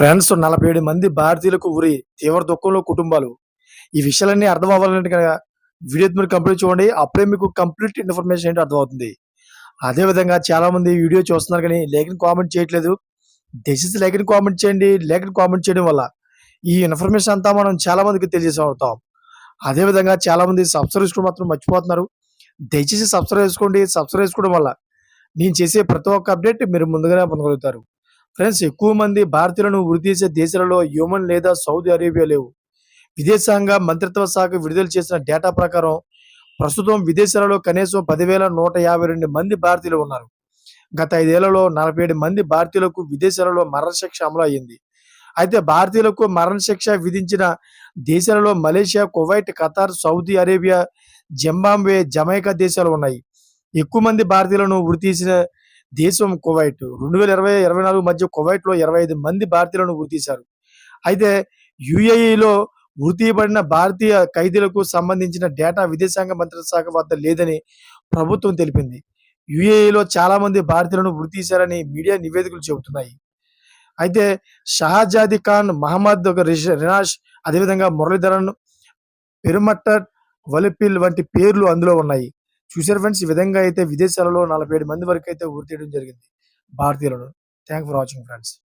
Friends నలభై ఏడు మంది భారతీయులకు ఉరి తీవ్ర దుఃఖంలో కుటుంబాలు. ఈ విషయాలన్నీ అర్థం అవ్వాలంటే కనుక వీడియో మీరు కంప్లీట్ చూడండి. అప్పుడే మీకు కంప్లీట్ ఇన్ఫర్మేషన్ ఏంటో అర్థమవుతుంది. అదే విధంగా చాలా మంది వీడియో చూస్తున్నారు కానీ లేఖని కామెంట్ చేయట్లేదు. దయచేసి లేఖని కామెంట్ చేయండి. లేఖని కామెంట్ చేయడం వల్ల ఈ ఇన్ఫర్మేషన్ అంతా మనం చాలా మందికి తెలియజేస్తాం అదే విధంగా చాలా మంది సబ్స్క్రైబ్ చేసుకోవడం మాత్రం మర్చిపోతున్నారు. దయచేసి సబ్స్క్రైబ్ చేసుకోండి. సబ్స్క్రైబ్ చేసుకోవడం వల్ల నేను చేసే ప్రతి ఒక్క అప్డేట్ మీరు ముందుగానే పొందగలుగుతారు. ఫ్రెండ్స్ ఎక్కువ మంది భారతీయులను ఉరి దేశాలలో యోమన్ లేదా సౌదీ అరేబియా లేవు. విదేశాంగ మంత్రిత్వ శాఖ విడుదల చేసిన డేటా ప్రకారం ప్రస్తుతం విదేశాలలో కనీసం పదివేల నూట యాభై రెండు మంది భారతీయులు ఉన్నారు. గత ఐదేళ్ళలో నలభై ఏడు మంది భారతీయులకు విదేశాలలో మరణశిక్ష అమలు అయ్యింది అయితే భారతీయులకు మరణశిక్ష విధించిన దేశాలలో Malaysia Kuwait Qatar Saudi Arabia Zimbabwe Jamaica దేశాలు ఉన్నాయి. ఎక్కువ మంది భారతీయులను ఉరితీసిన దేశం కువైట్. రెండు వేల ఇరవై ఇరవై నాలుగు మధ్య కువైట్లో ఇరవై ఐదు మంది భారతీయులను ఉరి అయితే యుఏఈలో వృత్తిపడిన భారతీయ ఖైదీలకు సంబంధించిన డేటా విదేశాంగ మంత్రిత్వ శాఖ వద్ద లేదని ప్రభుత్వం తెలిపింది. యుఏఈలో చాలా మంది భారతీయులను ఉరి మీడియా నివేదికలు చెబుతున్నాయి. అయితే షహాజాది ఖాన్ మహమ్మద్ రినాష్ అదేవిధంగా మురళీధరన్ పెరుమట్ట వలిపిల్ వంటి పేర్లు అందులో ఉన్నాయి. చూసారు ఫ్రెండ్స్ ఈ విధంగా అయితే విదేశాలలో నలభై ఏడు మంది వరకు అయితే ఉరి తీయడం జరిగింది భారతీయులను. Thank for watching friends